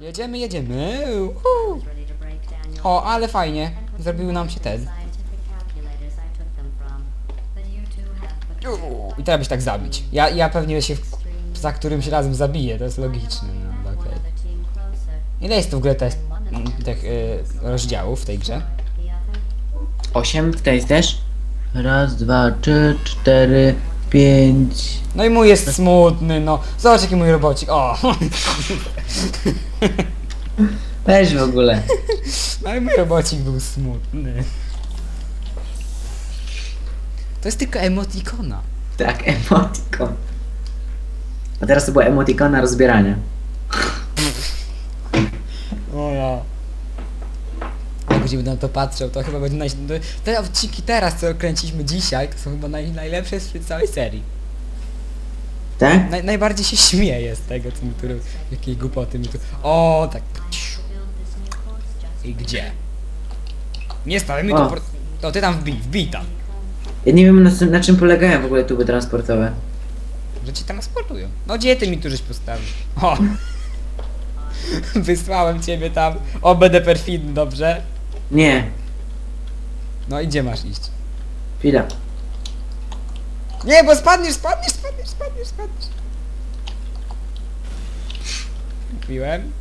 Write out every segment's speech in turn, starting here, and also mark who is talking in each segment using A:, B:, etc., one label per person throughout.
A: Jedziemy, jedziemy. Uhu. O, ale fajnie. Zrobił nam się ten. Uuu, I teraz byś tak zabić. Ja, ja pewnie się w, za którymś razem zabiję, to jest logiczne. No, okej. Ile jest w ogóle te, tych y, rozdziałów w tej grze?
B: Osiem w tej też? Raz, dwa, trzy, cztery, pięć.
A: No i mój jest smutny, no. Zobacz jaki mój robocik. O!
B: Weź w ogóle.
A: No i mój robocik był smutny. To jest tylko emotikona.
B: Tak, emotikon. A teraz to była emotikona rozbierania.
A: O ja. Będziemy na to patrzał, to chyba będzie naj... no, Te odcinki teraz, co kręciliśmy dzisiaj, to są chyba naj... najlepsze z całej serii.
B: Tak?
A: Naj... Najbardziej się śmieję z tego, co mi tu robi. Jakiej głupoty mi tu... O, tak. I gdzie? Nie stałem mi
B: O.
A: to... Ty tam wbij, wbij tam.
B: Ja nie wiem na, czym- na czym polegają w ogóle tuby transportowe.
A: Że ci tam sportują. No gdzie ty mi tu żeś postawił? O! Wysłałem ciebie tam. O, będę perfidny, dobrze?
B: Nie,
A: No i gdzie masz iść?
B: chwila.
A: Nie, bo spadniesz, spadniesz, spadniesz, spadniesz, spadniesz. Kupiłem.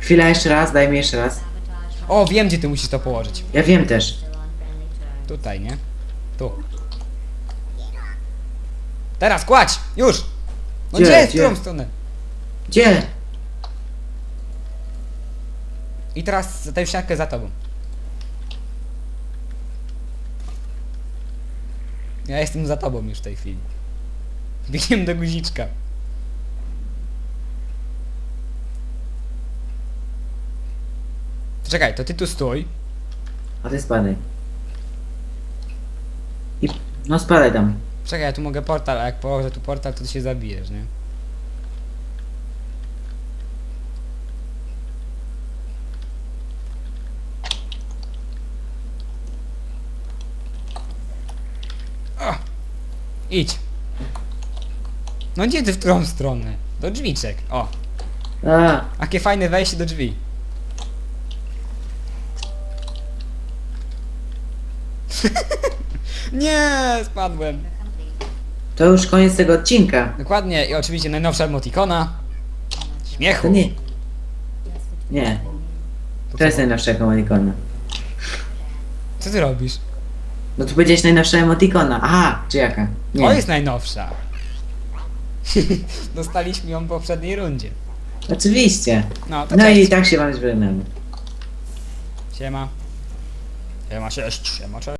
B: Chwila jeszcze raz, daj mi jeszcze raz.
A: O, wiem gdzie ty musisz to położyć.
B: Ja wiem też.
A: Tutaj, nie? Tu. Teraz kładź! Już! No
B: Gdzie,
A: gdzie? W
B: gdzie?
A: którą stronę?
B: Gdzie?
A: I teraz tę siatkę za tobą. Ja jestem za tobą już w tej chwili. Biegiem do guziczka. Czekaj, to ty tu stój.
B: A ty spadaj. I... No spadaj tam.
A: Czekaj, ja tu mogę portal, a jak położę tu portal, to ty się zabijesz, nie? O! Idź. No gdzie ty w którą stronę? Do drzwiczek. O,
B: A,
A: jakie fajne wejście do drzwi. Nie, spadłem.
B: to już koniec tego odcinka.
A: Dokładnie i oczywiście najnowsza emotikona. Śmiechu.
B: To nie. Nie, to jest najnowsza emotikona.
A: Co ty robisz?
B: No tu powiedziałeś najnowsza emotikona. Aha, czy jaka?
A: To
B: Nie.
A: jest najnowsza. Dostaliśmy ją w poprzedniej rundzie.
B: Oczywiście.
A: No, to
B: No
A: cześć.
B: i tak się wam żegnamy.
A: Siema. Siema, cześć. Siema, cześć.